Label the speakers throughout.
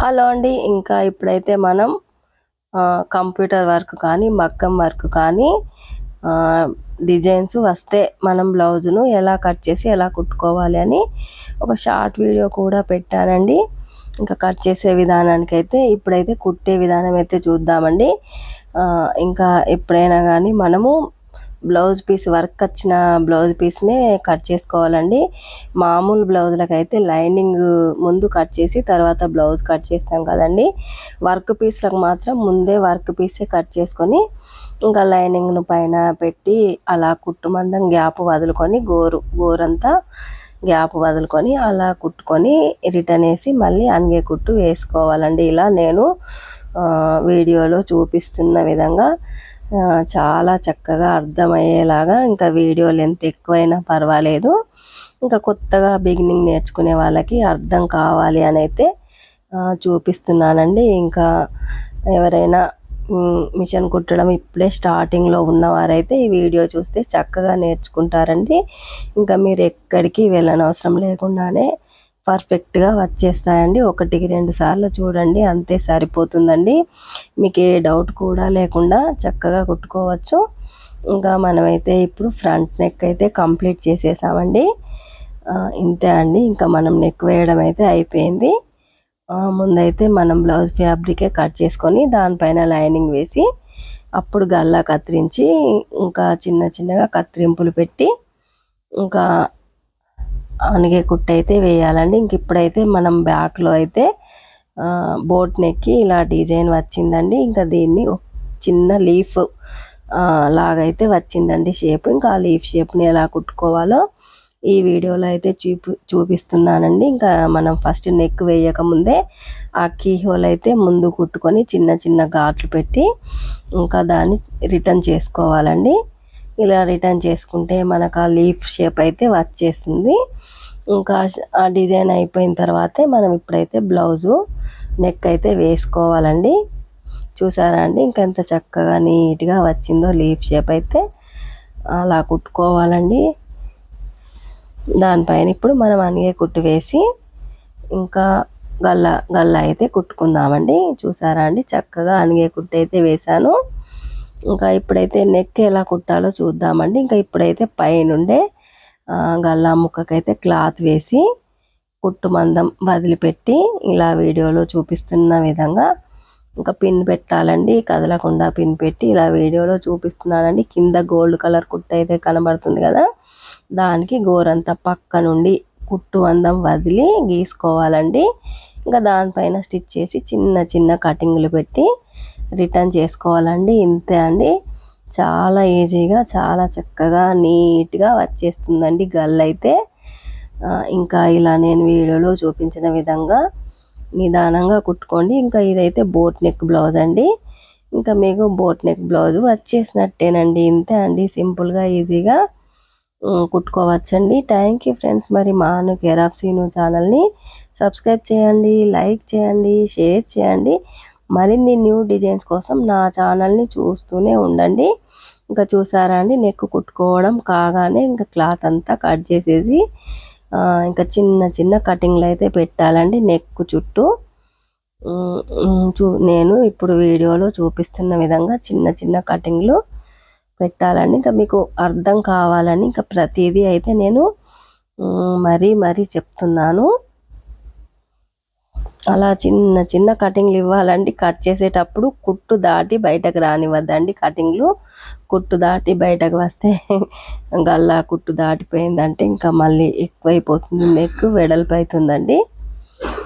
Speaker 1: Hello అండి. ఇంకా ఇప్పుడైతే మనం కంప్యూటర్ వర్క్ కానీ మగ్గం వర్క్ కానీ డిజైన్స్ వస్తే మనం బ్లౌజును ఎలా కట్ చేసి ఎలా కుట్టుకోవాలి అని ఒక షార్ట్ వీడియో కూడా పెట్టానండి. ఇంకా కట్ చేసే విధానానికి అయితే ఇప్పుడైతే కుట్టే విధానం అయితే చూద్దామండి ఇంకా ఎప్పుడైనా కానీ మనము బ్లౌజ్ పీస్ వర్క్ వచ్చిన బ్లౌజ్ పీస్నే కట్ చేసుకోవాలండి. మామూలు బ్లౌజులకు అయితే లైనింగ్ ముందు కట్ చేసి తర్వాత బ్లౌజ్ కట్ చేస్తాం కదండి. వర్క్ పీస్లకు మాత్రం ముందే వర్క్ పీసే కట్ చేసుకొని ఇంకా లైనింగ్ను పైన పెట్టి అలా కుట్టు మందం గ్యాప్ వదులుకొని గోరు గోరంతా గ్యాప్ వదులుకొని అలా కుట్టుకొని రిటర్న్ వేసి మళ్ళీ అంగే కుట్టు వేసుకోవాలండి. ఇలా నేను వీడియోలో చూపిస్తున్న విధంగా చాలా చక్కగా అర్థమయ్యేలాగా ఇంకా వీడియో లెంత్ ఎక్కువైనా పర్వాలేదు. ఇంకా కొత్తగా బిగినింగ్ నేర్చుకునే వాళ్ళకి అర్థం కావాలి అని అయితే చూపిస్తున్నానండి. ఇంకా ఎవరైనా మిషన్ కుట్టడం ఇప్పుడే స్టార్టింగ్లో ఉన్నవారైతే ఈ వీడియో చూస్తే చక్కగా నేర్చుకుంటారండి. ఇంకా మీరు ఎక్కడికి వెళ్ళనవసరం లేకుండానే పర్ఫెక్ట్గా వచ్చేస్తాయండి ఒకటికి రెండు సార్లు చూడండి అంతే సరిపోతుందండి. మీకు ఏ డౌట్ కూడా లేకుండా చక్కగా కుట్టుకోవచ్చు. ఇంకా మనమైతే ఇప్పుడు ఫ్రంట్ నెక్ అయితే కంప్లీట్ చేసేసామండి. ఇంతే అండి. ఇంకా మనం నెక్ వేయడం అయితే అయిపోయింది. ముందైతే మనం బ్లౌజ్ ఫ్యాబ్రికే కట్ చేసుకొని దానిపైన లైనింగ్ వేసి అప్పుడు గల్లా కత్తిరించి ఇంకా చిన్న చిన్నగా కత్తిరింపులు పెట్టి ఇంకా అనిగే కుట్టు అయితే వేయాలండి. ఇంక ఇప్పుడైతే మనం బ్యాక్లో అయితే బోట్ నెక్కి ఇలా డిజైన్ వచ్చిందండి. ఇంకా దీన్ని ఒక చిన్న లీఫ్ లాగైతే వచ్చిందండి షేప్. ఇంకా ఆ లీఫ్ షేప్ని ఎలా కుట్టుకోవాలో ఈ వీడియోలో అయితే చూపి చూపిస్తున్నానండి. ఇంకా మనం ఫస్ట్ నెక్ వేయక ముందే ఆ కీ హోల్ అయితే ముందు కుట్టుకొని చిన్న చిన్న ఘాట్లు పెట్టి ఇంకా దాన్ని రిటర్న్ చేసుకోవాలండి. ఇలా రిటర్న్ చేసుకుంటే మనకు ఆ లీఫ్ షేప్ అయితే వచ్చేస్తుంది. ఇంకా ఆ డిజైన్ అయిపోయిన తర్వాతే మనం ఇప్పుడైతే బ్లౌజు నెక్ అయితే వేసుకోవాలండి. చూసారా అండి? ఇంకెంత చక్కగా నీట్గా వచ్చిందో లీఫ్ షేప్ అయితే అలా కుట్టుకోవాలండి. దానిపైన ఇప్పుడు మనం అనిగే కుట్టు వేసి ఇంకా గల్ల గల్ల అయితే కుట్టుకుందామండి. చూసారా అండి? చక్కగా అనిగే కుట్టు అయితే వేశాను. ఇంకా ఇప్పుడైతే నెక్ ఎలా కుట్టాలో చూద్దామండి. ఇంకా ఇప్పుడైతే పైనుండే గల్లా ముక్కకైతే క్లాత్ వేసి కుట్టు మందం వదిలిపెట్టి ఇలా వీడియోలో చూపిస్తున్న విధంగా ఇంకా పిన్ పెట్టాలండి. కదలకుండా పిన్ పెట్టి ఇలా వీడియోలో చూపిస్తున్నానండి. కింద గోల్డ్ కలర్ కుట్టు అయితే కనబడుతుంది కదా. దానికి గోరంతా పక్క నుండి కుట్టు అందం వదిలి గీసుకోవాలండి. ఇంకా దానిపైన స్టిచ్ చేసి చిన్న చిన్న కటింగ్లు పెట్టి రిటర్న్ చేసుకోవాలండి. ఇంతే అండి. చాలా ఈజీగా చాలా చక్కగా నీట్గా వచ్చేస్తుందండి గల్ అయితే. ఇంకా ఇలా నేను వీడియోలో చూపించిన విధంగా నిదానంగా కుట్టుకోండి. ఇంకా ఇదైతే బోట్ నెక్ బ్లౌజ్ అండి. ఇంకా మీకు బోట్ నెక్ బ్లౌజ్ వచ్చేసినట్టేనండి. ఇంతే అండి. సింపుల్గా ఈజీగా కుట్టుకోవచ్చండి. Thank you friends. మరి మాను కేర్ ఆఫ్ సీను ఛానల్ని సబ్స్క్రైబ్ చేయండి లైక్ చేయండి షేర్ చేయండి. మరిన్ని న్యూ డిజైన్స్ కోసం నా ఛానల్ని చూస్తూనే ఉండండి. ఇంకా చూసారా అండి నెక్ కుట్టుకోవడం కాగానే ఇంకా క్లాత్ అంతా కట్ చేసేసి ఇంకా చిన్న చిన్న కటింగ్లు అయితే పెట్టాలండి నెక్ చుట్టూ. చూ నేను ఇప్పుడు వీడియోలో చూపిస్తున్న విధంగా చిన్న చిన్న కటింగ్లు పెట్టాలండి. ఇంకా మీకు అర్థం కావాలని ఇంకా ప్రతిదీ అయితే నేను మరీ మరీ చెప్తున్నాను. అలా చిన్న చిన్న కటింగ్లు ఇవ్వాలండి. కట్ చేసేటప్పుడు కుట్టు దాటి బయటకు రానివ్వద్దండి. కటింగ్లు కుట్టు దాటి బయటకు వస్తే గల్లా కుట్టు దాటిపోయిందంటే ఇంకా మళ్ళీ ఎక్కువైపోతుంది. నెక్ వెడల్పు అవుతుందండి.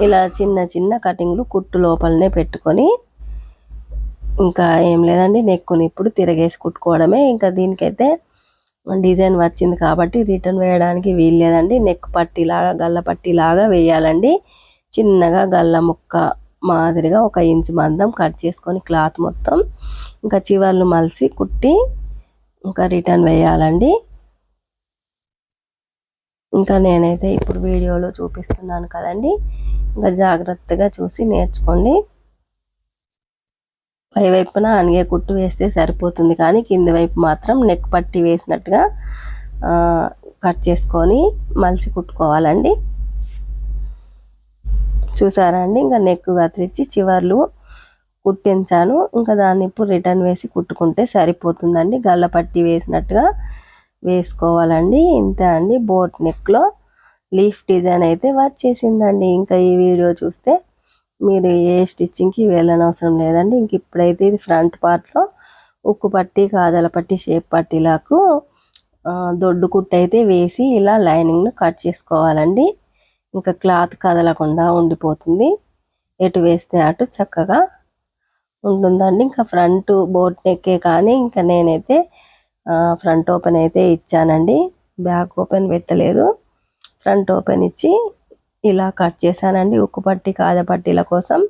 Speaker 1: ఇలా చిన్న చిన్న కటింగ్లు కుట్టు లోపలనే పెట్టుకొని ఇంకా ఏం లేదండి. నెక్కుని ఇప్పుడు తిరగేసి కుట్టుకోవడమే. ఇంకా దీనికైతే డిజైన్ వచ్చింది కాబట్టి రిటర్న్ వేయడానికి వీలు లేదండి. నెక్ పట్టిలాగా గల్ల పట్టిలాగా వేయాలండి. చిన్నగా గల్ల ముక్క మాదిరిగా ఒక ఇంచు మందం కట్ చేసుకొని క్లాత్ మొత్తం ఇంకా చివర్లు మలిసి కుట్టి ఇంకా రిటర్న్ వేయాలండి. ఇంకా నేనైతే ఇప్పుడు వీడియోలో చూపిస్తున్నాను కదండి. ఇంకా జాగ్రత్తగా చూసి నేర్చుకోండి. పై వైపున అనిగే కుట్టు వేస్తే సరిపోతుంది కానీ కింది వైపు మాత్రం నెక్ పట్టి వేసినట్టుగా కట్ చేసుకొని మలిసి కుట్టుకోవాలండి. చూసారా అండి? ఇంకా నెక్ కత్తిరించి చివర్లు కుట్టించాను. ఇంకా దాన్ని ఇప్పుడు రిటర్న్ వేసి కుట్టుకుంటే సరిపోతుందండి. గల్లపట్టి వేసినట్టుగా వేసుకోవాలండి. ఇంతే అండి. బోట్ నెక్లో లీఫ్ డిజైన్ అయితే వచ్చేసిందండి ఇంకా ఈ వీడియో చూస్తే మీరు ఏ స్టిచ్చింగ్కి వెళ్ళనవసరం లేదండి. ఇంక ఇప్పుడైతే ఇది ఫ్రంట్ పార్ట్లో ఉక్కు పట్టి కాదల పట్టి షేప్ పట్టిలాకు దొడ్డు కుట్టు అయితే వేసి ఇలా లైనింగ్ను కట్ చేసుకోవాలండి. ఇంకా క్లాత్ కదలకుండా ఉండిపోతుంది. ఎటు వేస్తే అటు చక్కగా ఉంటుందండి. ఇంకా ఫ్రంట్ బోట్ నెక్కే కానీ ఇంకా నేనైతే ఫ్రంట్ ఓపెన్ అయితే ఇచ్చానండి. బ్యాక్ ఓపెన్ పెట్టలేదు. ఫ్రంట్ ఓపెన్ ఇచ్చి ఇలా కట్ చేశానండి. ఉక్కు పట్టి కాజా పట్టీల కోసం.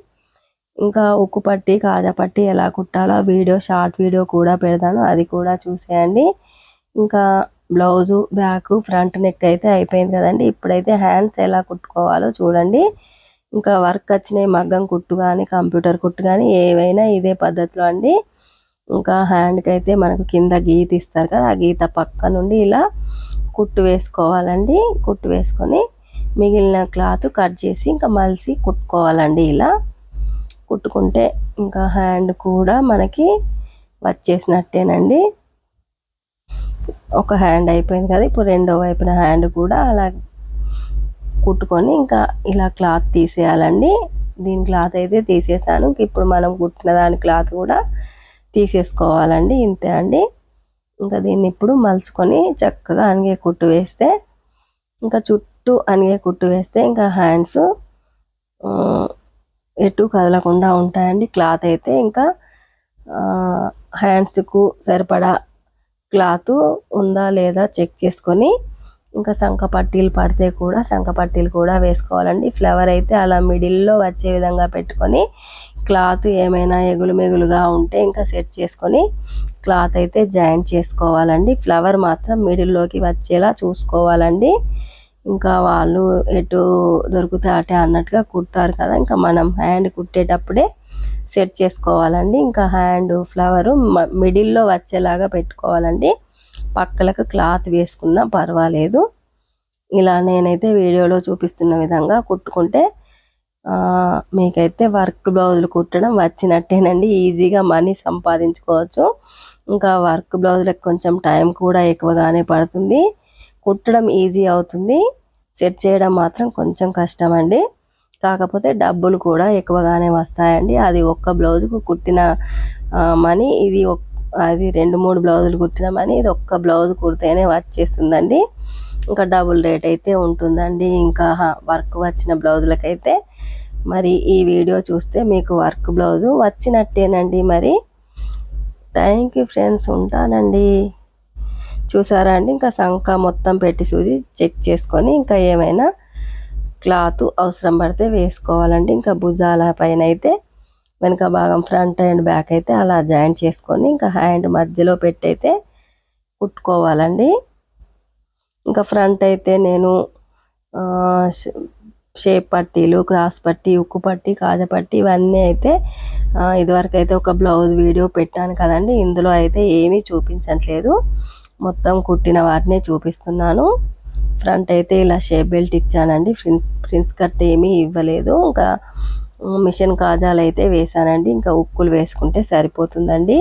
Speaker 1: ఇంకా ఉక్కు పట్టి కాజా పట్టి ఎలా కుట్టాలో వీడియో షార్ట్ వీడియో కూడా పెడతాను. అది కూడా చూసేయండి. ఇంకా బ్లౌజు బ్యాక్ ఫ్రంట్ నెక్ అయితే అయిపోయింది కదండి. ఇప్పుడైతే హ్యాండ్స్ ఎలా కుట్టుకోవాలో చూడండి. ఇంకా వర్క్ వచ్చినాయి మగ్గం కుట్టు కానీ కంప్యూటర్ కుట్టు కానీ ఏవైనా ఇదే పద్ధతిలో అండి. ఇంకా హ్యాండ్కి అయితే మనకు కింద గీత ఇస్తారు కదా ఆ గీత పక్క నుండి ఇలా కుట్టు వేసుకోవాలండి. కుట్టు వేసుకొని మిగిలిన క్లాత్ కట్ చేసి ఇంకా మలిసి కుట్టుకోవాలండి ఇలా. కుట్టుకుంటే ఇంకా హ్యాండ్ కూడా మనకి వచ్చేసినట్టేనండి. ఒక హ్యాండ్ అయిపోయింది కదా ఇప్పుడు రెండో వైపున హ్యాండ్ కూడా అలా కుట్టుకొని ఇంకా ఇలా క్లాత్ తీసేయాలండి. దీని క్లాత్ అయితే తీసేసాను. ఇప్పుడు మనం కుట్టిన దాని క్లాత్ కూడా తీసేసుకోవాలండి ఇంతే అండి. ఇంకా దీన్ని ఇప్పుడు మలుచుకొని చక్కగా అనిగే కుట్టు వేస్తే ఇంకా చుట్టూ అనిగే కుట్టు వేస్తే ఇంకా హ్యాండ్స్ ఎటు కదలకుండా ఉంటాయండి. క్లాత్ అయితే ఇంకా హ్యాండ్స్కు సరిపడా క్లాత్ ఉందా లేదా చెక్ చేసుకొని ఇంకా సంఖ పట్టీలు పడితే కూడా సంఖ పట్టీలు కూడా వేసుకోవాలండి. ఫ్లవర్ అయితే అలా మిడిల్లో వచ్చే విధంగా పెట్టుకొని క్లాత్ ఏమైనా ఎగులు మెగులుగా ఉంటే ఇంకా సెట్ చేసుకొని క్లాత్ అయితే జాయింట్ చేసుకోవాలండి. ఫ్లవర్ మాత్రం మిడిల్లోకి వచ్చేలా చూసుకోవాలండి. ఇంకా వాళ్ళు ఎటు దొరికితే అటే అన్నట్టుగా కుడతారు కదా ఇంకా మనం హ్యాండ్ కుట్టేటప్పుడే సెట్ చేసుకోవాలండి. ఇంకా హ్యాండ్ ఫ్లవరు మిడిల్లో వచ్చేలాగా పెట్టుకోవాలండి. పక్కలకు క్లాత్ వేసుకున్నా పర్వాలేదు. ఇలా నేనైతే వీడియోలో చూపిస్తున్న విధంగా కుట్టుకుంటే మీకైతే వర్క్ బ్లౌజులు కుట్టడం వచ్చినట్టేనండి. ఈజీగా మనీ సంపాదించుకోవచ్చు. ఇంకా వర్క్ బ్లౌజులకు కొంచెం టైం కూడా ఎక్కువగానే పడుతుంది. కుట్టడం ఈజీ అవుతుంది. సెట్ చేయడం మాత్రం కొంచెం కష్టం అండి కాకపోతే డబ్బులు కూడా ఎక్కువగానే వస్తాయండి. అది ఒక్క బ్లౌజుకు కుట్టిన మనీ ఇది అది రెండు మూడు బ్లౌజులు కుట్టిన మనీ ఇది ఒక్క బ్లౌజ్ కుడితేనే వచ్చేస్తుందండి. ఇంకా డబుల్ రేట్ అయితే ఉంటుందండి. ఇంకా వర్క్ వచ్చిన బ్లౌజులకైతే మరి ఈ వీడియో చూస్తే మీకు వర్క్ బ్లౌజు వచ్చినట్టేనండి మరి. థ్యాంక్ యూ ఫ్రెండ్స్ ఉంటానండి. చూసారా అండి? ఇంకా సంఖ మొత్తం పెట్టి చూసి చెక్ చేసుకొని ఇంకా ఏమైనా క్లాత్ అవసరం పడితే వేసుకోవాలండి. ఇంకా భుజాల పైన అయితే వెనక భాగం ఫ్రంట్ అండ్ బ్యాక్ అయితే అలా జాయింట్ చేసుకొని ఇంకా హ్యాండ్ మధ్యలో పెట్టయితే కుట్టుకోవాలండి. ఇంకా ఫ్రంట్ అయితే నేను షేప్ పట్టీలు క్రాస్ పట్టీ ఉక్కు పట్టీ కాజ పట్టీ ఇవన్నీ అయితే ఇదివరకు అయితే ఒక బ్లౌజ్ వీడియో పెట్టాను కదండి. ఇందులో అయితే ఏమీ చూపించట్లేదు. మొత్తం కుట్టిన వాటినే చూపిస్తున్నాను. ఫ్రంట్ అయితే ఇలా షేప్ బెల్ట్ ఇచ్చానండి. ప్రిన్స్ కట్ ఏమీ ఇవ్వలేదు. ఇంకా మిషన్ కాజాలు అయితే వేసానండి. ఇంకా ఉక్కులు వేసుకుంటే సరిపోతుందండి.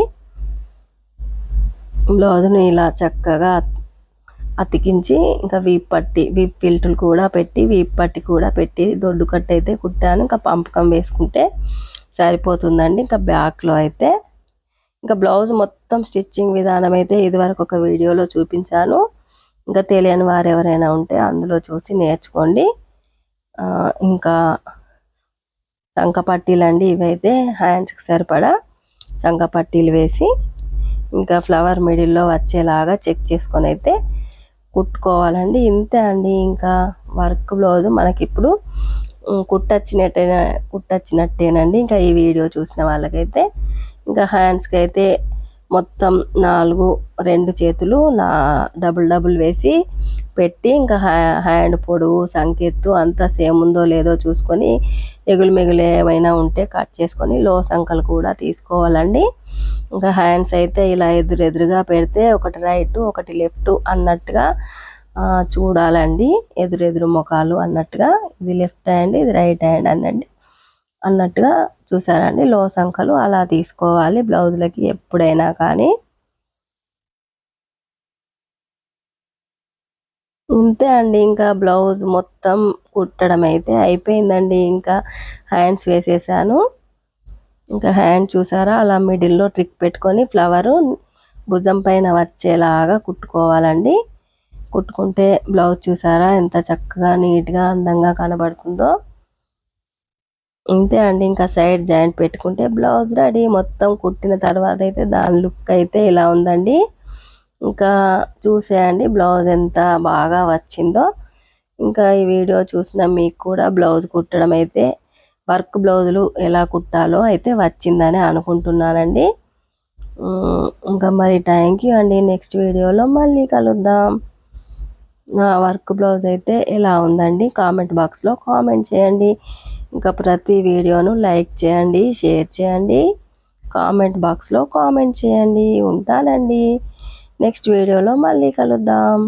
Speaker 1: బ్లౌజ్ను ఇలా చక్కగా అతికించి ఇంకా వీప్ పట్టి వీప్ ఫిల్టులు కూడా పెట్టి వీప్ పట్టి కూడా పెట్టి దొడ్డు కట్ అయితే కుట్టాను. ఇంకా పంపకం వేసుకుంటే సరిపోతుందండి. ఇంకా బ్యాక్లో అయితే ఇంకా బ్లౌజ్ మొత్తం స్టిచ్చింగ్ విధానం అయితే ఇదివరకు ఒక వీడియోలో చూపించాను. ఇంకా తెలియని వారు ఎవరైనా ఉంటే అందులో చూసి నేర్చుకోండి. ఇంకా సంక పట్టీలు అండి ఇవైతే హ్యాండ్స్కి సరిపడా సంక పట్టీలు వేసి ఇంకా ఫ్లవర్ మిడిల్లో వచ్చేలాగా చెక్ చేసుకొని అయితే కుట్టుకోవాలండి. ఇంతే అండి ఇంకా వర్క్ బ్లౌజ్ మనకి ఇప్పుడు కుట్టచ్చినట్టే కుట్టచ్చినట్టేనండి. ఇంకా ఈ వీడియో చూసిన వాళ్ళకైతే ఇంకా హ్యాండ్స్కి అయితే మొత్తం నాలుగు రెండు చేతులు నా డబుల్ డబుల్ వేసి పెట్టి ఇంకా హ్యాండ్ పొడవు సంకెత్తు అంతా సేమ్ ఉందో లేదో చూసుకొని ఎగులు మెగులు ఏమైనా ఉంటే కట్ చేసుకొని లో సంకలు కూడా తీసుకోవాలండి. ఇంకా హ్యాండ్స్ అయితే ఇలా ఎదురెదురుగా పెడితే ఒకటి రైట్ ఒకటి లెఫ్ట్ అన్నట్టుగా చూడాలండి. ఎదురెదురు ముఖాలు అన్నట్టుగా. ఇది లెఫ్ట్ హ్యాండ్ ఇది రైట్ హ్యాండ్ అనండి. అన్నట్టుగా చూసారండి లో సంఖలు అలా తీసుకోవాలి. బ్లౌజులకి ఎప్పుడైనా కానీ. ఇంతే అండి. ఇంకా బ్లౌజ్ మొత్తం కుట్టడం అయితే అయిపోయిందండి. ఇంకా హ్యాండ్స్ వేసేసాను. ఇంకా హ్యాండ్ చూసారా? అలా మిడిల్లో ట్రిక్ పెట్టుకొని ఫ్లవరు భుజం పైన వచ్చేలాగా కుట్టుకోవాలండి. కుట్టుకుంటే బ్లౌజ్ చూసారా? ఎంత చక్కగా నీట్గా అందంగా కనబడుతుందో. ఇంతే అండి. ఇంకా సైడ్ జాయింట్ పెట్టుకుంటే బ్లౌజ్ రెడీ. మొత్తం కుట్టిన తర్వాత అయితే దాని లుక్ అయితే ఇలా ఉందండి. ఇంకా చూసేయండి బ్లౌజ్ ఎంత బాగా వచ్చిందో. ఇంకా ఈ వీడియో చూసిన మీకు కూడా బ్లౌజ్ కుట్టడం అయితే వర్క్ బ్లౌజులు ఎలా కుట్టాలో అయితే వచ్చిందని అనుకుంటున్నానండి. ఇంకా మరి థ్యాంక్ యూ అండి. నెక్స్ట్ వీడియోలో మళ్ళీ కలుద్దాం. నా వర్క్ బ్లౌజ్ అయితే ఎలా ఉందండి? కామెంట్ బాక్స్లో కామెంట్ చేయండి. ఇంకా ప్రతి వీడియోను లైక్ చేయండి షేర్ చేయండి కామెంట్ బాక్స్లో కామెంట్ చేయండి ఉంటానండి. నెక్స్ట్ వీడియోలో మళ్ళీ కలుద్దాం.